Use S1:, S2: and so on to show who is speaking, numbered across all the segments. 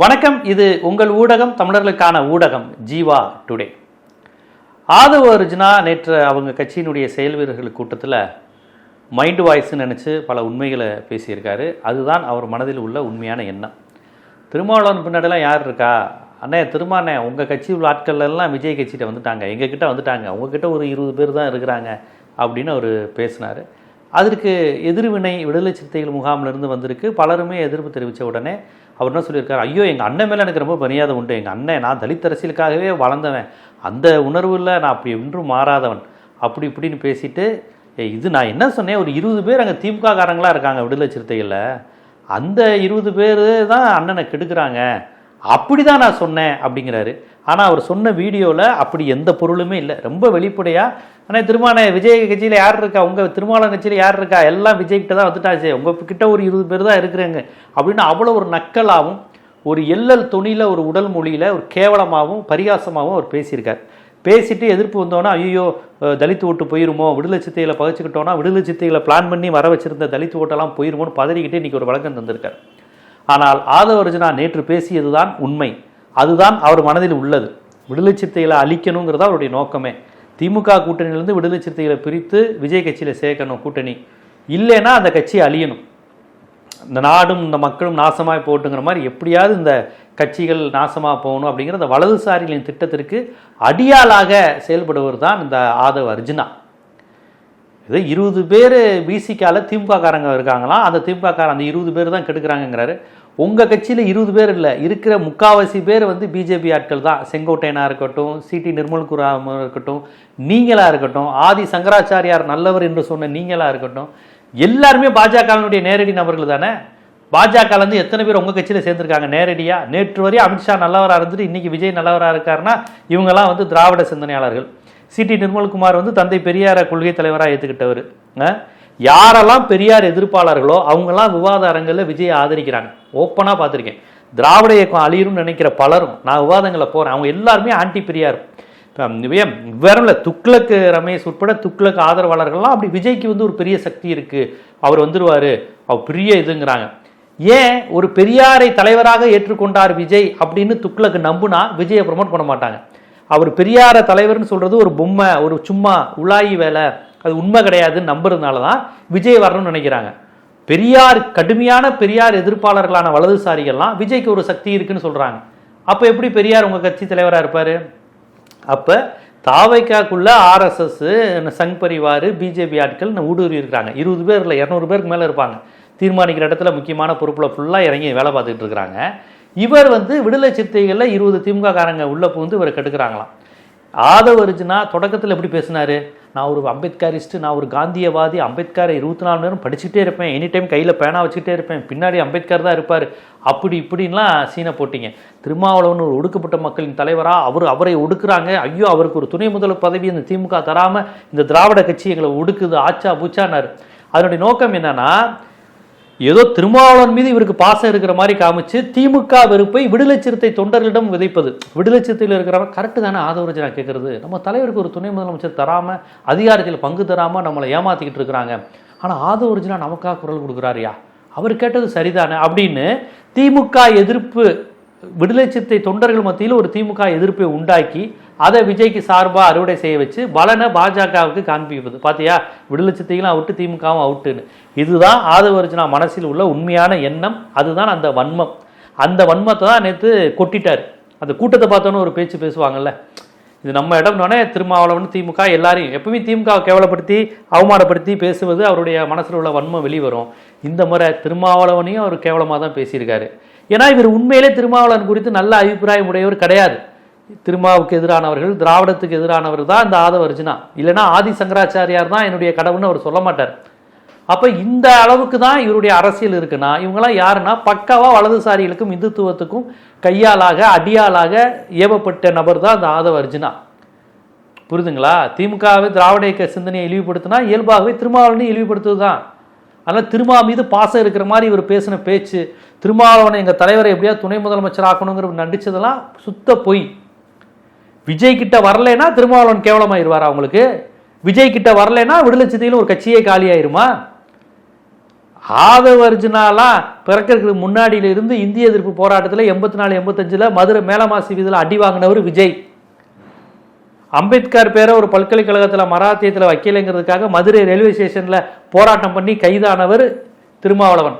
S1: வணக்கம். இது உங்கள் ஊடகம் தமிழர்களுக்கான ஊடகம் ஜீவா டுடே. ஆதவ அர்ஜுனா நேற்று அவங்க கட்சியினுடைய செயல் வீரர்கள் கூட்டத்தில் மைண்ட் வாய்ஸ்ன்னு நினச்சி பல உண்மைகளை பேசியிருக்காரு. அதுதான் அவர் மனதில் உள்ள உண்மையான எண்ணம். திருமாவளவன் பின்னாடிலாம் யார் இருக்கா? அண்ணே திருமாண்ணே உங்கள் கட்சி உள்ள ஆட்கள் எல்லாம் விஜய் கட்சிகிட்ட வந்துட்டாங்க. எங்ககிட்ட வந்துட்டாங்க. உங்ககிட்ட ஒரு இருபது பேர் தான் இருக்கிறாங்க அப்படின்னு அவர் பேசினார். அதற்கு எதிர்வினை விடுதலை சிறுத்தைகள் முகாமிலிருந்து வந்திருக்கு. பலருமே எதிர்ப்பு தெரிவித்த உடனே அவர் என்ன சொல்லியிருக்காரு? ஐயோ எங்கள் அண்ணன் மேலே எனக்கு ரொம்ப மரியாதை உண்டு. எங்கள் அண்ணன் நான் தலித் அரசியலுக்காகவே வளர்ந்தவன். அந்த உணர்வில் நான் அப்படி இன்றும் மாறாதவன். அப்படி இப்படின்னு பேசிட்டு இது நான் என்ன சொன்னேன்? ஒரு இருபது பேர் அங்கே திமுக காரங்களாக இருக்காங்க விடுதலை சிறுத்தைகளில். அந்த இருபது பேர் தான் அண்ணனை கெடுக்குறாங்க. அப்படி தான் நான் சொன்னேன் அப்படிங்கிறாரு. ஆனால் அவர் சொன்ன வீடியோவில் அப்படி எந்த பொருளுமே இல்லை. ரொம்ப வெளிப்படையாக ஆனால் திருமான விஜய் கட்சியில் யார் இருக்கா? உங்கள் திருமாவளவன் கட்சியில் யார் இருக்கா? எல்லாம் விஜய்கிட்ட தான் வந்துட்டாச்சு. உங்கள் கிட்ட ஒரு இருபது பேர் தான் இருக்கிறாங்க. அப்படின்னு அவ்வளோ ஒரு நக்கலாகவும் ஒரு எல்லல் துணியில் ஒரு உடல் மொழியில் ஒரு கேவலமாகவும் பரிகாசமாகவும் அவர் பேசியிருக்கார். பேசிட்டு எதிர்ப்பு வந்தோன்னா ஐயோ தலித்து ஓட்டு போயிருமோ? விடுதலை சித்தைகளை பகிச்சுக்கிட்டோன்னா விடுதலை சித்தைகளை பிளான் பண்ணி வர வச்சுருந்த தலித் ஓட்டெல்லாம் போயிருமோன்னு பதறிக்கிட்டே இன்றைக்கி ஒரு வழக்கம் தந்திருக்கார். ஆனால் ஆதவ அர்ஜுனா நேற்று பேசியதுதான் உண்மை. அதுதான் அவர் மனதில் உள்ளது. விடுதலை சிறுத்தைகளை அழிக்கணுங்கிறது அவருடைய நோக்கமே. திமுக கூட்டணியிலிருந்து விடுதலை சிறுத்தைகளை பிரித்து விஜய் கட்சியில் சேர்க்கணும் கூட்டணி. இல்லைன்னா அந்த கட்சி அழியணும். இந்த நாடும் இந்த மக்களும் நாசமாக போட்டுங்கிற மாதிரி எப்படியாவது இந்த கட்சிகள் நாசமாக போகணும் அப்படிங்கிற அந்த வலதுசாரிகளின் திட்டத்திற்கு அடியாளாக செயல்படுவர் தான் இந்த ஆதவ் அர்ஜுனா. இது இருபது பேர் பிசிக்கால திமுக காரங்க இருக்காங்களாம். அந்த திமுக காரன் அந்த இருபது பேர் தான் கெடுக்கிறாங்கிறாரு உங்கள் கட்சியில் இருபது பேர் இல்லை இருக்கிற முக்காவாசி பேர் வந்து பிஜேபி ஆட்கள் தான். செங்கோட்டையனாக இருக்கட்டும் சிடி நிர்மல்குராம் இருக்கட்டும் நீங்களாக இருக்கட்டும் ஆதி சங்கராச்சாரியார் நல்லவர் என்று சொன்ன நீங்களாக இருக்கட்டும் எல்லாருமே பாஜகவினுடைய நேரடி நபர்கள் தானே? பாஜகலேருந்து எத்தனை பேர் உங்கள் கட்சியில் சேர்ந்துருக்காங்க? நேரடியாக நேற்று வரையும் அமித்ஷா நல்லவராக இருந்துட்டு இன்றைக்கி விஜய் நல்லவராக இருக்காருன்னா இவங்கெல்லாம் வந்து திராவிட சிந்தனையாளர்கள். சிடி நிர்மல்குமார் வந்து தந்தை பெரியார கொள்கை தலைவராக ஏற்றுக்கிட்டவர் யாரெல்லாம் பெரியார் எதிர்ப்பாளர்களோ அவங்கெல்லாம் விவாத அரங்கில் விஜயை ஆதரிக்கிறாங்க. ஓப்பனாக பார்த்துருக்கேன். திராவிட இயக்கம் அழியும்னு நினைக்கிற பலரும் நான் விவாதங்களை போகிறேன் அவங்க எல்லாருமே ஆன்டி பெரியார். வேறும் இல்லை துக்ளக்கு ரமேஷ் உட்பட துக்ளக்கு ஆதரவாளர்கள்லாம் அப்படி விஜய்க்கு வந்து ஒரு பெரிய சக்தி இருக்குது அவர் வந்துடுவார் அவர் பெரிய இதுங்கிறாங்க. ஏன் ஒரு பெரியாரை தலைவராக ஏற்றுக்கொண்டார் விஜய் அப்படின்னு துக்ளக்கு நம்புனா விஜயை ப்ரமோட் பண்ண மாட்டாங்க. அவர் பெரியார தலைவர்னு சொல்கிறது ஒரு பொம்மை ஒரு சும்மா உலாயி வேலை. அது உண்மை கிடையாதுன்னு நம்புறதுனால தான் விஜய் வரணும்னு நினைக்கிறாங்க. பெரியார் கடுமையான பெரியார் எதிர்ப்பாளர்களான வலதுசாரிகள்லாம் விஜய்க்கு ஒரு சக்தி இருக்குன்னு சொல்கிறாங்க அப்போ எப்படி பெரியார் உங்கள் கட்சி தலைவராக இருப்பார்? அப்போ தாவைக்காக்குள்ள ஆர்எஸ்எஸ் சங் பரிவார் பிஜேபி ஆட்கள் ஊடுருவி இருக்கிறாங்க. இருபது பேர் இல்லை இரநூறு பேருக்கு மேலே இருப்பாங்க. தீர்மானிக்கிற இடத்துல முக்கியமான பொறுப்பில் ஃபுல்லாக இறங்கி வேலை பார்த்துக்கிட்டு இருக்கிறாங்க. இவர் வந்து விடுதலை சிறுத்தைகளில் இருபது திமுக காரங்க உள்ளே புகுந்து இவரை கெடுக்கிறாங்களாம். ஆதவ அர்ஜுனா தொடக்கத்தில் எப்படி பேசினார்? நான் ஒரு அம்பேத்கரிஸ்ட் நான் ஒரு காந்தியவாதி அம்பேத்கரை இருபத்தி நாலு நேரம் படிச்சுட்டே இருப்பேன். எனி டைம் கையில் பேனா வச்சுட்டே இருப்பேன். பின்னாடி அம்பேத்கர் தான் இருப்பார். அப்படி இப்படின்லாம் சீனை போட்டிங்க. திருமாவளவன் ஒரு ஒடுக்கப்பட்ட மக்களின் தலைவராக அவர் அவரை ஒடுக்குறாங்க. ஐயோ அவருக்கு ஒரு துணை முதல்வர் பதவி இந்த திமுக தராமல் இந்த திராவிட கட்சி எங்களை ஒடுக்குது ஆச்சா பூச்சானார் அதனுடைய நோக்கம் என்னென்னா ஏதோ திருமாவளவன் மீது இவருக்கு பாசம் இருக்கிற மாதிரி காமிச்சு திமுக வெறுப்பை விடுதலை சிறுத்தை தொண்டர்களிடம் விதைப்பது. விடுதலை சிறுத்தையில் இருக்கிறவங்க கரெக்டு தானே ஆதவரஜனா கேட்கறது நம்ம தலைவருக்கு ஒரு துணை முதலமைச்சர் தராம அதிகாரத்தில் பங்கு தராம நம்மளை ஏமாத்திக்கிட்டு இருக்கிறாங்க. ஆனா ஆதவரஜனா நமக்காக குரல் கொடுக்குறாருயா அவர் கேட்டது சரிதானே அப்படின்னு திமுக எதிர்ப்பு விடுதலை சிறுத்தை தொண்டர்கள் மத்தியில் ஒரு திமுக எதிர்ப்பை உண்டாக்கி அதை விஜய்க்கு சார்பாக அறுவடை செய்ய வச்சு பலனை பாஜகவுக்கு காண்பிப்பது. பார்த்தியா விடுதலை சித்தைகளும் அவுட்டு திமுகவும் அவுட்டுன்னு. இதுதான் ஆதவர்ஜனா மனசில் உள்ள உண்மையான எண்ணம். அதுதான் அந்த வன்மம். அந்த வன்மத்தை தான் நேற்று கொட்டிட்டார். அந்த கூட்டத்தை பார்த்தோன்னு ஒரு பேச்சு பேசுவாங்கல்ல. இது நம்ம இடம்னோடனே திருமாவளவன் திமுக எல்லாரையும். எப்பவுமே திமுக கேவலப்படுத்தி அவமானப்படுத்தி பேசுவது அவருடைய மனசில் உள்ள வன்மம் வெளிவரும். இந்த முறை திருமாவளவனையும் அவர் கேவலமாக தான் பேசியிருக்காரு. ஏன்னா இவர் உண்மையிலே திருமாவளவன் குறித்து நல்ல அபிப்பிராயம் உடையவர் கிடையாது. திருமாவுக்கு எதிரானவர்கள் திராவிடத்துக்கு எதிரானவர் தான் இந்த ஆதவ இல்லைனா இல்லைன்னா ஆதி சங்கராச்சாரியார் தான் என்னுடைய கடவுள்னு அவர் சொல்ல மாட்டார். அப்போ இந்த அளவுக்கு தான் இவருடைய அரசியல் இருக்குன்னா இவங்கெல்லாம் யாருன்னா பக்காவாக வலதுசாரிகளுக்கும் இந்துத்துவத்துக்கும் கையாளாக அடியாளாக ஏவப்பட்ட நபர் தான் அந்த ஆதவ அர்ஜுனா. புரிதுங்களா? திமுகவை திராவிட இயக்க சிந்தனையை இழிவுபடுத்தினா இயல்பாகவே திருமாவளவனையும் இழிவுபடுத்துவது தான் அதனால் திருமா மீது பாசம் இருக்கிற மாதிரி இவர் பேசின பேச்சு. திருமாவளவனை எங்கள் தலைவரை எப்படியா துணை முதலமைச்சர் ஆக்கணுங்கிற நடிச்சதெல்லாம் சுத்த பொய். விஜய் கிட்ட வரலைன்னா திருமாவளவன் கேவலமாயிருவாரா அவங்களுக்கு? விஜய் கிட்ட வரலைன்னா விடுதலை சித்தையில் ஒரு கட்சியே காலியாயிருமா? ஆதவ அர்ஜுனாலாம் பிறக்கிறதுக்கு முன்னாடியில இருந்து இந்திய எதிர்ப்பு போராட்டத்தில் எண்பத்தி நாலு எண்பத்தஞ்சில் மதுரை மேலமாசி வீதியில் அடி வாங்கினவர் விஜய். அம்பேத்கர் பேரை ஒரு பல்கலைக்கழகத்தில் மராத்தியத்தில் வைக்கலைங்கிறதுக்காக மதுரை ரயில்வே ஸ்டேஷனில் போராட்டம் பண்ணி கைதானவர் திருமாவளவன்.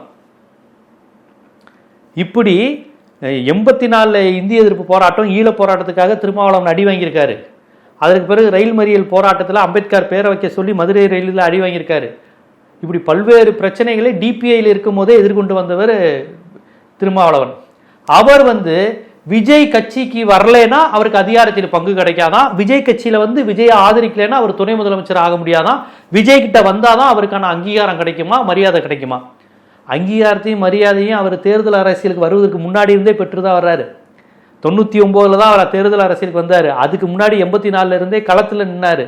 S1: இப்படி எண்பத்தி நாலில் இந்திய எதிர்ப்பு போராட்டம் ஈழ போராட்டத்துக்காக திருமாவளவன் அடி வாங்கியிருக்காரு. அதற்கு பிறகு ரயில் மறியல் போராட்டத்தில் அம்பேத்கர் பேரை வைக்க சொல்லி மதுரை ரயிலில் அடி வாங்கியிருக்காரு. இப்படி பல்வேறு பிரச்சனைகளை டிபிஐயில் இருக்கும் போதே எதிர்கொண்டு வந்தவர் திருமாவளவன். அவர் வந்து விஜய் கட்சிக்கு வரலனா அவருக்கு அதிகாரத்தில் பங்கு கிடைக்காதான் விஜய் கட்சியில வந்து விஜயை ஆதரிக்கலைன்னா அவர் துணை முதலமைச்சர் ஆக முடியாதான் விஜய் கிட்ட வந்தாதான் அவருக்கான அங்கீகாரம் கிடைக்குமா? மரியாதை கிடைக்குமா? அங்கீகாரத்தையும் மரியாதையும் அவர் தேர்தல் அரசியலுக்கு வருவதற்கு முன்னாடி இருந்தே பெற்றுதான் வர்றாரு. தொண்ணூற்றி ஒம்போதில் தான் அவர் தேர்தல் அரசியலுக்கு வந்தார். அதுக்கு முன்னாடி எண்பத்தி நாலுல இருந்தே களத்தில் நின்னார்.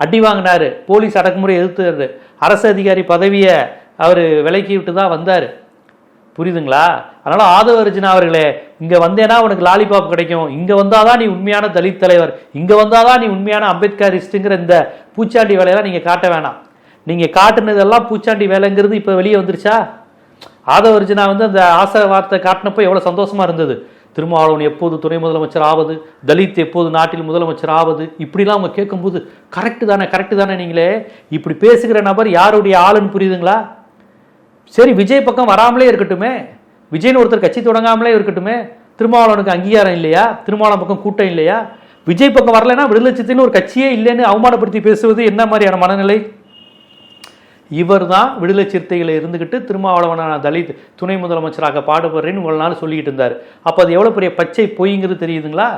S1: அடி வாங்கினாரு. போலீஸ் அடக்குமுறை எதிர்த்தாரு அரசு அதிகாரி பதவியை அவர் விலக்கி விட்டு தான் வந்தார். புரியுதுங்களா? அதனால ஆதவ அர்ஜுனா அவர்களே இங்க வந்தேன்னா உனக்கு லாலிபாப் கிடைக்கும். இங்க வந்தாதான் நீ உண்மையான தலித் தலைவர். இங்க வந்தாதான் நீ உண்மையான அம்பேத்கரிஸ்ட்டுங்கிற இந்த பூச்சாண்டி வேலையெல்லாம் நீங்க காட்ட வேணாம். நீங்க காட்டுனதெல்லாம் பூச்சாண்டி வேலைங்கிறது இப்ப வெளியே வந்துருச்சா? ஆதவ அர்ஜுனா வந்து அந்த ஆசை வார்த்தை காட்டினப்போ எவ்வளவு சந்தோஷமா இருந்தது. திருமாவளவன் எப்போது துணை முதலமைச்சர் ஆவது? தலித் எப்போது நாட்டில் முதலமைச்சர் ஆவது? இப்படிலாம் அவங்க கேட்கும்போது கரெக்டு தானே கரெக்டு தானே நீங்களே. இப்படி பேசுகிற நபர் யாருடைய ஆளுன்னு புரியுதுங்களா? சரி விஜய் பக்கம் வராமலே இருக்கட்டுமே. விஜய்னு ஒருத்தர் கட்சி தொடங்காமலே இருக்கட்டுமே திருமாவளவனுக்கு அங்கீகாரம் இல்லையா? திருமாவளவன் பக்கம் கூட்டம் இல்லையா? விஜய் பக்கம் வரலைன்னா விடுதலை சித்தின்னு ஒரு கட்சியே இல்லைன்னு அவமானப்படுத்தி பேசுவது என்ன மாதிரியான மனநிலை? இவர் தான் விடுதலை சிறுத்தைகளை இருந்துக்கிட்டு திருமாவளவனான தலித் துணை முதலமைச்சராக பாடுபடுறேன்னு இவ்வளவு நாள் சொல்லிக்கிட்டு இருந்தார். அப்போ அது எவ்வளோ பெரிய பச்சை பொய்ங்கிறது தெரியுதுங்களா?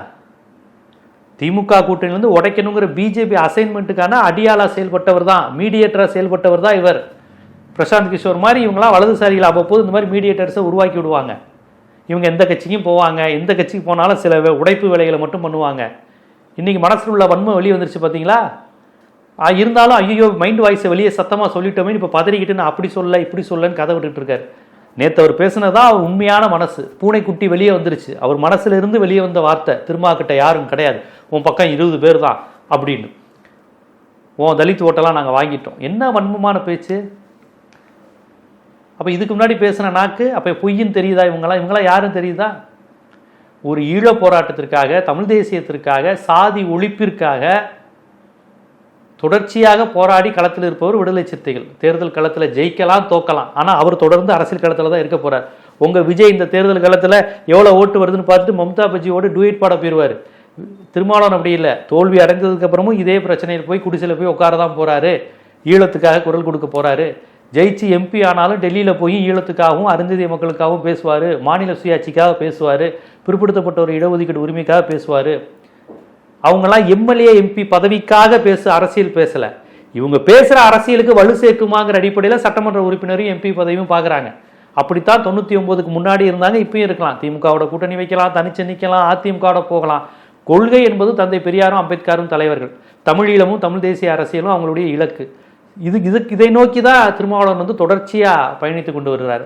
S1: திமுக கூட்டணியிலேருந்து உடைக்கணுங்கிற பிஜேபி அசைன்மெண்ட்டுக்கான அடியாளா செயல்பட்டவர் தான் மீடியேட்டராக செயல்பட்டவர் தான் இவர். பிரசாந்த் கிஷோர் மாதிரி இவங்களாம் வலதுசாரிகள் அவ்வப்போது இந்த மாதிரி மீடியேட்டர்ஸை உருவாக்கி விடுவாங்க. இவங்க எந்த கட்சிக்கும் போவாங்க எந்த கட்சிக்கு போனாலும் சில உடைப்பு வேலைகளை மட்டும் பண்ணுவாங்க. இன்றைக்கி மனசில் உள்ள வன்மை வெளியே வந்துருச்சு பார்த்தீங்களா இருந்தாலும் ஐயோ மைண்ட் வாய்ஸை வெளியே சத்தமாக சொல்லிட்டோமே இப்போ பதறிக்கிட்டு நான் அப்படி சொல்ல இப்படி சொல்லன்னு கதை விட்டுட்டு இருக்கார். நேற்று அவர் பேசினதா அவர் உண்மையான மனசு. பூனைக்குட்டி வெளியே வந்துருச்சு. அவர் மனசுல இருந்து வெளியே வந்த வார்த்தை திருமாக்கிட்ட யாரும் கிடையாது. உன் பக்கம் இருபது பேர் தான் அப்படின்னு. உன் தலித் ஓட்டெல்லாம் நாங்கள் வாங்கிட்டோம். என்ன வன்மமான பேச்சு? அப்போ இதுக்கு முன்னாடி பேசின நாக்கு அப்போ பொய்ன்னு தெரியுதா இவங்களாம் இவங்களாம் யாரும் தெரியுதா? ஒரு ஈழ போராட்டத்திற்காக தமிழ் தேசியத்திற்காக சாதி ஒழிப்பிற்காக தொடர்ச்சியாக போராடி களத்தில் இருப்பவர் விடுதலை சிறுத்தைகள். தேர்தல் களத்தில் ஜெயிக்கலாம் தோக்கலாம். ஆனால் அவர் தொடர்ந்து அரசியல் களத்தில் தான் இருக்க போகிறார் உங்கள் விஜய் இந்த தேர்தல் களத்தில் எவ்வளோ ஓட்டு வருதுன்னு பார்த்துட்டு மம்தா பஜ்ஜியோட டூயட் பாட போயிடுவார் திருமாவளவன் அப்படி இல்லை. தோல்வி அடைஞ்சதுக்கப்புறமும் இதே பிரச்சனையில் போய் குடிசையில் போய் உட்கார தான் போகிறாரு ஈழத்துக்காக குரல் கொடுக்க போகிறாரு ஜெயிச்சு எம்பி ஆனாலும் டெல்லியில் போய் ஈழத்துக்காகவும் அருந்ததிய மக்களுக்காகவும் பேசுவார். மாநில சுயாட்சிக்காக பேசுவார். பிற்படுத்தப்பட்ட ஒரு இடஒதுக்கீடு உரிமைக்காக பேசுவார். அவங்கெல்லாம் எம்எல்ஏ எம்பி பதவிக்காக பேச அரசியல் பேசலை. இவங்க பேசுகிற அரசியலுக்கு வலு சேர்க்குமாங்கிற அடிப்படையில் சட்டமன்ற உறுப்பினரும் எம்பி பதவியும் பார்க்குறாங்க அப்படித்தான் தொண்ணூற்றி ஒம்பதுக்கு முன்னாடி இருந்தாங்க இப்பயும் இருக்கலாம். திமுகவோட கூட்டணி வைக்கலாம் தனிச்சு நிற்கலாம் அதிமுகவோட போகலாம். கொள்கை என்பது தந்தை பெரியாரும் அம்பேத்கரும் தலைவர்கள். தமிழீழமும் தமிழ் தேசிய அரசியலும் அவங்களுடைய இலக்கு. இது இது இதை நோக்கி தான் திருமாவளவன் வந்து தொடர்ச்சியாக பயணித்து கொண்டு வருகிறார்.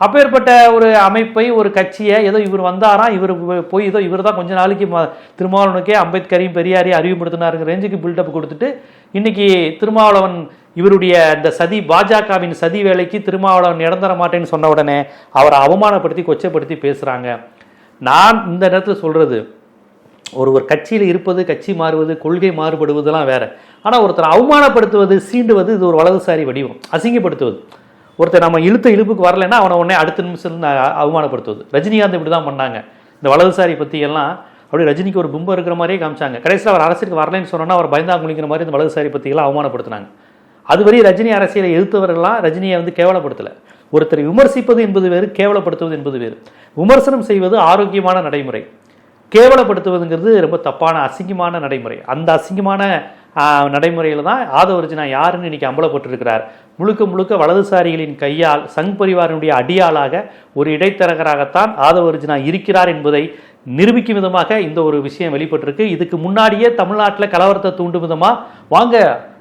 S1: அப்பேற்பட்ட ஒரு அமைப்பை ஒரு கட்சியை ஏதோ இவர் வந்தாராம் இவர் போய் ஏதோ இவர் தான் கொஞ்ச நாளைக்கு ம- திருமாவளவனுக்கே அம்பேத்கரையும் பெரியாரையும் அறிவுப்படுத்தினாருங்கிற ரேஞ்சுக்கு பில்டப் கொடுத்துட்டு இன்னைக்கு திருமாவளவன் இவருடைய இந்த சதி பாஜகவின் சதி வேலைக்கு திருமாவளவன் இடந்தர மாட்டேன்னு சொன்ன உடனே அவரை அவமானப்படுத்தி கொச்சப்படுத்தி பேசுகிறாங்க நான் இந்த நேரத்தில் சொல்கிறது ஒரு ஒருவர் கட்சியில் இருப்பது கட்சி மாறுவது கொள்கை மாறுபடுவதெல்லாம் வேறு. ஆனால் ஒருத்தரை அவமானப்படுத்துவது சீண்டுவது இது ஒரு வலதுசாரி வடிவம். அசிங்கப்படுத்துவது. ஒருத்தர் நம்ம இழுத்த இழுப்புக்கு வரலைன்னா அவனை உடனே அடுத்த நிமிஷம் அவமானப்படுத்துவது. ரஜினிகாந்த் இப்படி தான் பண்ணாங்க. இந்த வலதுசாரி பற்றியெல்லாம் அப்படியே ரஜினிக்கு ஒரு பிம்பம் இருக்கிற மாதிரியே காமிச்சாங்க. கடைசியில் அவர் அரசியலுக்கு வரலைன்னு சொன்னோன்னா அவர் பயந்தாங்குளிக்கிற மாதிரி இந்த வலதுசாரி பற்றியெல்லாம் அவமானப்படுத்தினாங்க. அதுவரை ரஜினி அரசியலை எதிர்த்தவர்கள்லாம் ரஜினியை வந்து கேவலப்படுத்தலை. ஒருத்தரை விமர்சிப்பது என்பது வேறு கேவலப்படுத்துவது என்பது வேறு. விமர்சனம் செய்வது ஆரோக்கியமான நடைமுறை. கேவலப்படுத்துவதுங்கிறது ரொம்ப தப்பான அசிங்கமான நடைமுறை. அந்த அசிங்கமான நடைமுறையில் தான் ஆதவர்ஜினா யாருன்னு இன்றைக்கி அம்பலப்பட்டிருக்கிறார். முழுக்க முழுக்க வலதுசாரிகளின் கையால் சங் பரிவாரினுடைய அடியாளாக ஒரு இடைத்தரகராகத்தான் ஆதவர்ஜினா இருக்கிறார் என்பதை நிரூபிக்கும் விதமாக இந்த ஒரு விஷயம் வெளிப்பட்டிருக்கு. இதுக்கு முன்னாடியே தமிழ்நாட்டில் கலவரத்தை தூண்டும் விதமாக வாங்க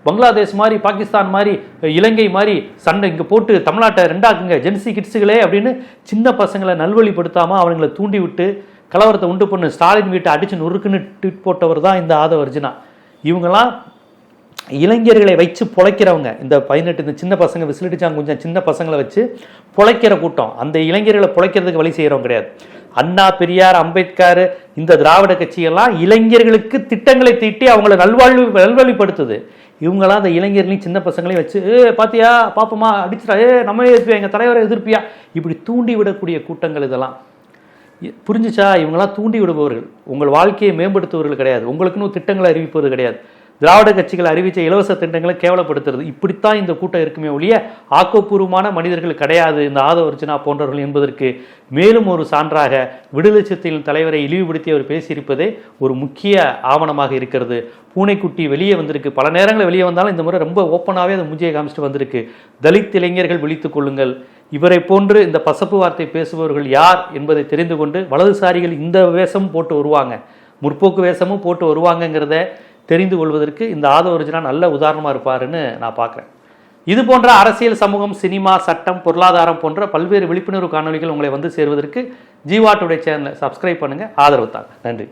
S1: பங்களாதேஷ் மாதிரி பாகிஸ்தான் மாதிரி இலங்கை மாதிரி சண்டை இங்கே போட்டு தமிழ்நாட்டை ரெண்டாக்குங்க ஜென்சி கிட்ஸுகளே அப்படின்னு சின்ன பசங்களை நல்வழிப்படுத்தாமல் அவங்களை தூண்டி விட்டு கலவரத்தை உண்டு பண்ணு ஸ்டாலின் வீட்டை அடித்து நொறுக்குன்னு ட்வீட் போட்டவர் தான் இந்த ஆதவ அர்ஜுனா. இவங்கெல்லாம் இளைஞர்களை வச்சு பொழைக்கிறவங்க. இந்த பதினெட்டு இந்த சின்ன பசங்க விசிலடிச்சாங்க கொஞ்சம் சின்ன பசங்களை வச்சு பொழைக்கிற கூட்டம். அந்த இளைஞர்களை பொழைக்கிறதுக்கு வழி செய்கிறவங்க கிடையாது. அண்ணா பெரியார் அம்பேத்கர் இந்த திராவிட கட்சியெல்லாம் இளைஞர்களுக்கு திட்டங்களை தீட்டி அவங்கள நல்வாழ்வு நல்வழிப்படுத்துது. இவங்களாம் அந்த இளைஞர்களையும் சின்ன பசங்களையும் வச்சு ஏ பாத்தியா பாப்பமா அடிச்சிடா ஏ நம்ம எதிர்ப்பியா எங்கள் தலைவரை எதிர்ப்பியா? இப்படி தூண்டி விடக்கூடிய கூட்டங்கள் இதெல்லாம். புரிஞ்சுச்சா? இவங்கெல்லாம் தூண்டி விடுபவர்கள் உங்கள் வாழ்க்கையை மேம்படுத்துபவர்கள் கிடையாது. உங்களுக்குன்னு திட்டங்களை அறிவிப்பது கிடையாது. திராவிட கட்சிகள் அறிவித்த இலவச திட்டங்களை கேவலப்படுத்துறது. இப்படித்தான் இந்த கூட்டம் இருக்குமே ஒழிய ஆக்கப்பூர்வமான மனிதர்கள் கிடையாது. இந்த ஆதவர்ஜினா போன்றவர்கள் என்பதற்கு மேலும் ஒரு சான்றாக விடுதலை சிறுத்தைகளின் தலைவரை இழிவுபடுத்தி அவர் பேசியிருப்பதே ஒரு முக்கிய ஆவணமாக இருக்கிறது. பூனைக்குட்டி வெளியே வந்திருக்கு. பல நேரங்களில் வெளியே வந்தாலும் இந்த முறை ரொம்ப ஓப்பனாகவே அதை முஞ்சியை காமிச்சிட்டு வந்திருக்கு. தலித் இளைஞர்கள் விழித்துக் கொள்ளுங்கள். இவரை போன்று இந்த பசப்பு வார்த்தை பேசுபவர்கள் யார் என்பதை தெரிந்து கொண்டு வலதுசாரிகள் இந்த வேஷமும் போட்டு வருவாங்க. முற்போக்கு வேஷமும் போட்டு வருவாங்கங்கிறத தெரிந்து கொள்வதற்கு இந்த ஆதவர்ஜனா நல்ல உதாரணமாக இருப்பாருன்னு நான் பார்க்குறேன். இது போன்ற அரசியல் சமூகம் சினிமா சட்டம் பொருளாதாரம் போன்ற பல்வேறு விழிப்புணர்வு காணொளிகள் உங்களை வந்து சேர்வதற்கு ஜீவாட்டுடைய சேனலை சப்ஸ்கிரைப் பண்ணுங்கள் ஆதரவு தாங்க. நன்றி.